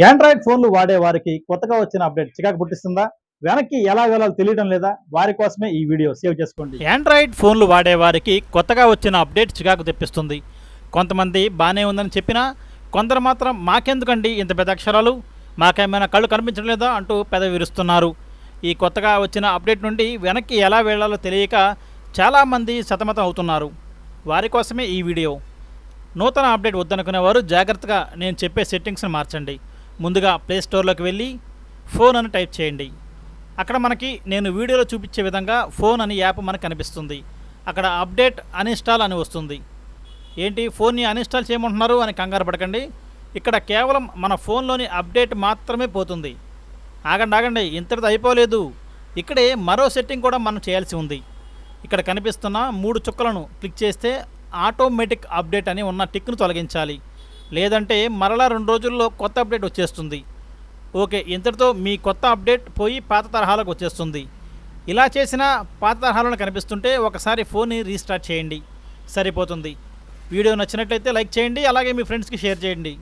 Android ఫోన్లు వాడే వారికి కొత్తగా వచ్చిన అప్డేట్ చికాకు పుట్టిస్తుందా? వెనక్కి ఎలా వెళ్ళాలో తెలియడం లేదా? వారి కోసమే ఈ వీడియో. సేవ్ చేసుకోండి. ఆండ్రాయిడ్ ఫోన్లు వాడే వారికి కొత్తగా వచ్చిన అప్డేట్ చికాకు తెప్పిస్తుంది. కొంతమంది బాగానే ఉందని చెప్పినా కొందరు మాత్రం మాకెందుకండి ఇంత పెద్ద అక్షరాలు? మాకేమైనా కళ్ళు కనిపించడం లేదా అంటూ పెద విరుస్తున్నారు. ఈ కొత్తగా వచ్చిన అప్డేట్ నుండి వెనక్కి ఎలా వెళ్ళాలో తెలియక చాలామంది సతమతం అవుతున్నారు. వారి కోసమే ఈ వీడియో. నూతన అప్డేట్ వద్దనుకునేవారు జాగ్రత్తగా నేను చెప్పే సెట్టింగ్స్ని మార్చండి. ముందుగా ప్లే స్టోర్లోకి వెళ్ళి ఫోన్ అని టైప్ చేయండి. అక్కడ మనకి నేను వీడియోలో చూపించే విధంగా ఫోన్ అని యాప్ మనకు కనిపిస్తుంది. అక్కడ అప్డేట్ అన్ఇన్స్టాల్ అని వస్తుంది. ఏంటి? ఫోన్ని అన్ఇన్స్టాల్ చేయమంటున్నారు అని కంగారు పడకండి. ఇక్కడ కేవలం మన ఫోన్లోని అప్డేట్ మాత్రమే పోతుంది. ఆగండి ఆగండి ఇంతటిది అయిపోలేదు. ఇక్కడే మరో సెట్టింగ్ కూడా మనం చేయాల్సి ఉంది. ఇక్కడ కనిపిస్తున్న మూడు చుక్కలను క్లిక్ చేస్తే ఆటోమేటిక్ అప్డేట్ అని ఉన్న టిక్ను తొలగించాలి. లేదంటే మరలా రెండు రోజుల్లో కొత్త అప్డేట్ వచ్చేస్తుంది. ఓకే ఇంతటితో మీ కొత్త అప్డేట్ పోయి పాత తరహాలకు వచ్చేస్తుంది. ఇలా చేసిన పాత తరహాలను కనిపిస్తుంటే ఒకసారి ఫోన్ని రీస్టార్ట్ చేయండి. సరిపోతుంది. వీడియో నచ్చినట్లయితే లైక్ చేయండి అలాగే మీ ఫ్రెండ్స్కి షేర్ చేయండి.